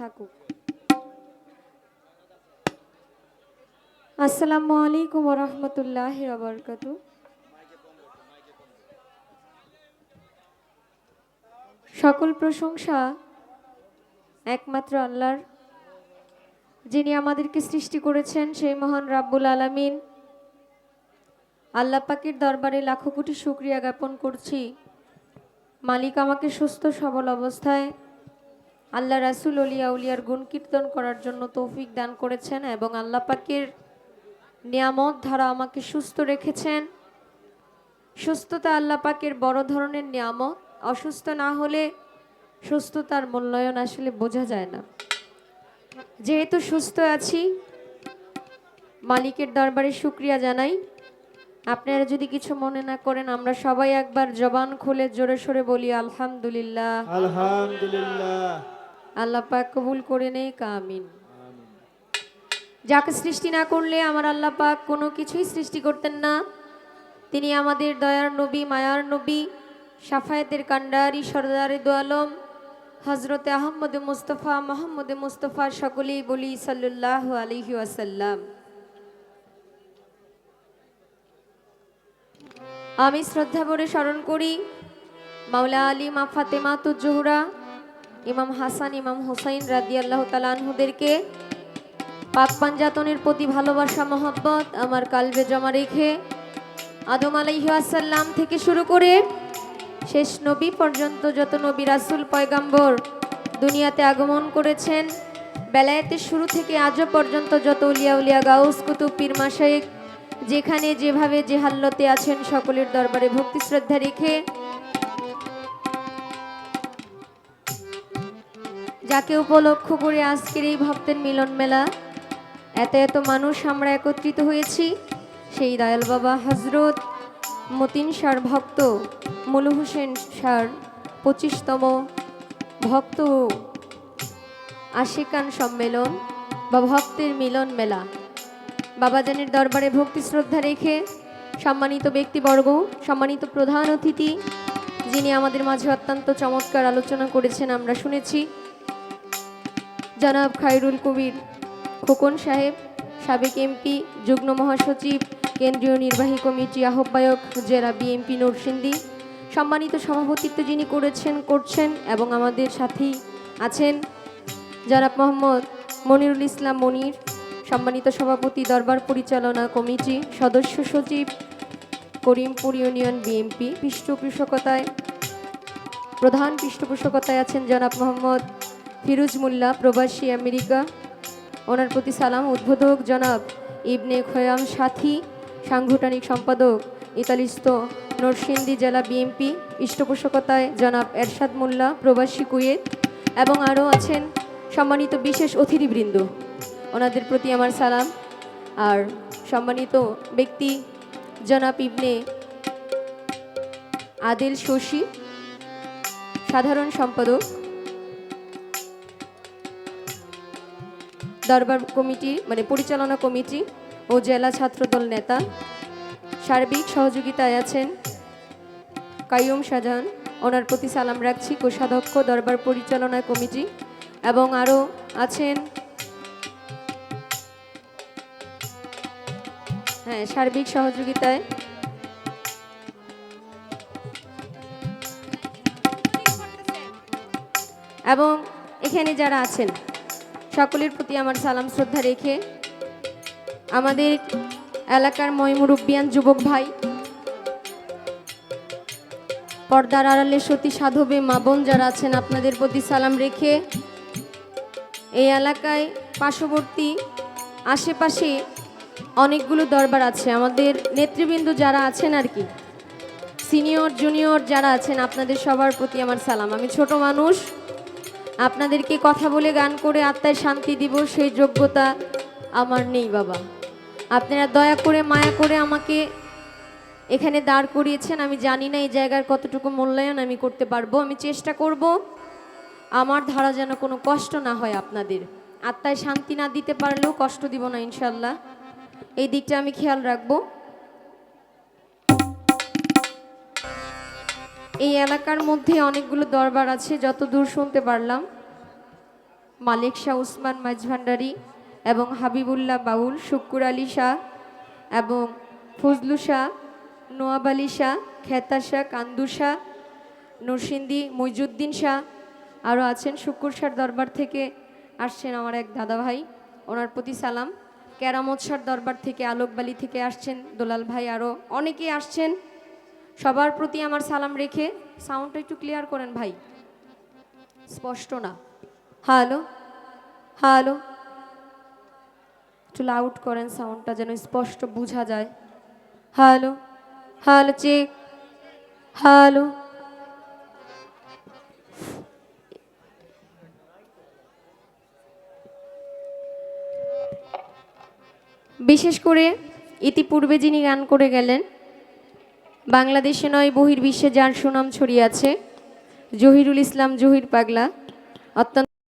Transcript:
থাকুক। আসসালামু আলাইকুম রহমতুল্লাহ সকল প্রশংসা একমাত্র আল্লাহর, যিনি আমাদেরকে সৃষ্টি করেছেন সেই মহান রাব্বুল আলামিন। আল্লাহ পাকের দরবারে লাখো কোটি শুক্রিয়া জ্ঞাপন করছি। মালিক আমাকে সুস্থ সবল অবস্থায় আল্লাহ রাসুল, অলিয়া উলিয়ার গুণ কীর্তন করার জন্য তৌফিক দান করেছেন এবং আল্লাহ পাকের নিয়ামত ধারা আমাকে সুস্থ রেখেছেন। সুস্থতা আল্লাহ পাকের বড় ধরনের নিয়ামত। অসুস্থ না হলে সুস্থতার মূল্যায়ন আসলে বোঝা যায় না। যেহেতু সুস্থ আছি, মালিকের দরবারে শুক্রিয়া জানাই। আপনারা যদি কিছু মনে না করেন, আমরা সবাই একবার জবান খুলে জোরে সোরে বলি, আলহামদুলিল্লাহ। আলহামদুলিল্লাহ। আল্লাহ পাক কবুল করে নেই কামিন যাকে সৃষ্টি না করলে আমার আল্লাহ পাক কোনো কিছুই সৃষ্টি করতেন না। তিনি আমাদের দয়ার নবী, মায়ার নবী, সাফায়েতের কান্ডারি সরদারে দোয়ালম হজরতে আহম্মদে মুস্তফা, মোহাম্মদে মুস্তফা সকলেই বলি সাল্লাহ আলহি ওয়াসাল্লাম। আমি শ্রদ্ধা ভরে স্মরণ করি মাওলা আলী মা ফাতেমা তুজোহরা ইমাম হাসান, ইমাম হোসাইন রাদি আল্লাহ তালানহুদেরকে পাক পাঞ্জাতনের প্রতি ভালোবাসা, মহব্বত আমার কালবে জমা রেখে আদম আলাইহাসাল্লাম থেকে শুরু করে শেষ নবী পর্যন্ত যত নবী রাসুল পয়গাম্বর দুনিয়াতে আগমন করেছেন, বেলায়েতের শুরু থেকে আজও পর্যন্ত যত উলিয়া উলিয়া গাউস, কুতুব, পীর মাসাইক যেখানে যেভাবে যে হাল্লতে আছেন সকলের দরবারে ভক্তি শ্রদ্ধা রেখে যাকে উপলক্ষ করে আজকের এই ভক্তের মিলন মেলা। এত এত মানুষ আমরা একত্রিত হয়েছি। সেই দয়াল বাবা হজরত মতিন সার ভক্ত, মুলু হোসেন সার পঁচিশতম ভক্ত আশিকান সম্মেলন বা ভক্তের মিলন মেলা। বাবাজানের দরবারে ভক্তি শ্রদ্ধা রেখে সম্মানিত ব্যক্তিবর্গ, সম্মানিত প্রধান অতিথি, যিনি আমাদের মাঝে অত্যন্ত চমৎকার আলোচনা করেছেন, আমরা শুনেছি। জনাব খায়রুল কবির, খোকন সাহেব, সাবেক এমপি, যুগ্ম মহাসচিব, কেন্দ্রীয় নির্বাহী কমিটি আহ্বায়ক, জেলা বিএমপি নরসিংদী। সম্মানিত সভাপতিত্ব যিনি করেছেন, করছেন এবং আমাদের সাথেই আছেন জনাব মোহাম্মদ মনিরুল ইসলাম মনির, সম্মানিত সভাপতি, দরবার পরিচালনা কমিটি, সদস্য সচিব, করিমপুর ইউনিয়ন বিএমপি পৃষ্ঠপোষকতায়, প্রধান পৃষ্ঠপোষকতায় আছেন জনাব মোহাম্মদ ফিরোজ মোল্লা, প্রবাসী আমেরিকা। ওনার প্রতি সালাম, উদ্বোধক জনাব ইবনে খয়াম সাথী, সাংগঠনিক সম্পাদক ইতালিস্ত নরসিংদী জেলা বিএমপি পৃষ্ঠপোষকতায় জনাব এরশাদ মোল্লা, প্রবাসী কুয়েত এবং আরও আছেন সম্মানিত বিশেষ অতিথিবৃন্দ। ওনাদের প্রতি আমার সালাম। আর সম্মানিত ব্যক্তি জনাব ইবনে আদিল শশী, সাধারণ সম্পাদক। দরবার কমিটি মানে পরিচালনা কমিটি ও জেলা ছাত্রদল নেতা। সার্বিক সহযোগিতায় আছেন কাইয়ুম শাহজাহান। ওনার প্রতি সালাম রাখছি। কোষাধ্যক্ষ, দরবার পরিচালনা কমিটি এবং আরও আছেন হ্যাঁ সার্বিক সহযোগিতায়। এবং এখানে যারা আছেন সকলের প্রতি আমার সালাম, শ্রদ্ধা রেখে আমাদের এলাকার ময়মুরব্বিয়ান যুবক ভাই, পর্দার আড়ালে সতী সাধবে মা বোন যারা আছেন, আপনাদের প্রতি সালাম রেখে এই এলাকায় পার্শ্ববর্তী আশেপাশে অনেকগুলো দরবার আছে। আমাদের নেতৃবৃন্দ যারা আছেন আর কি, সিনিয়র, জুনিয়র যারা আছেন, আপনাদের সবার প্রতি আমার সালাম। আমি ছোট মানুষ আপনাদেরকে কথা বলে গান করে আত্মায় শান্তি দিব, সেই যোগ্যতা আমার নেই, বাবা। আপনারা দয়া করে, মায়া করে আমাকে এখানে দাঁড় করিয়েছেন। আমি জানি না এই জায়গার কতটুকু মূল্যায়ন আমি করতে পারব। আমি চেষ্টা করব আমার ধারা যেন কোনো কষ্ট না হয় আপনাদের। আত্মায় শান্তি না দিতে পারলেও কষ্ট দিব না ইনশাল্লাহ এই দিকটা আমি খেয়াল রাখব। এই এলাকার মধ্যে অনেকগুলো দরবার আছে যত দূর শুনতে পারলাম। মালিক শাহ উসমান মাঝভান্ডারি এবং হাবিবুল্লাহ বাউল, শুক্কুর আলী শাহ এবং ফজলু শাহ, নোয়াব আলী শাহ, খেতা শাহ, কান্দু শাহ নরসিন্দি মইজুদ্দিন শাহ আরও আছেন। শুক্কুর শাহর দরবার থেকে আসছেন আমার এক দাদা ভাই ওনার প্রতি সালাম। কেরামত শাহর দরবার থেকে, আলোকবালি থেকে আসছেন দোলাল ভাই আরও অনেকেই আসছেন। সবার প্রতি আমার সালাম রেখে সাউন্ডটা একটু ক্লিয়ার করেন ভাই। স্পষ্ট না। হ্যালো হ্যালো একটু লাউড করেন সাউন্ডটা যেন স্পষ্ট বোঝা যায়। হ্যালো হ্যালো চেক হ্যালো বিশেষ করে ইতিপূর্বে যিনি গান করে গেলেন বাংলাদেশে নয় বহির্বিশ্বে যার সুনাম ছড়িয়ে আছে। জহিরুল ইসলাম জহির পাগলা। অত্যন্ত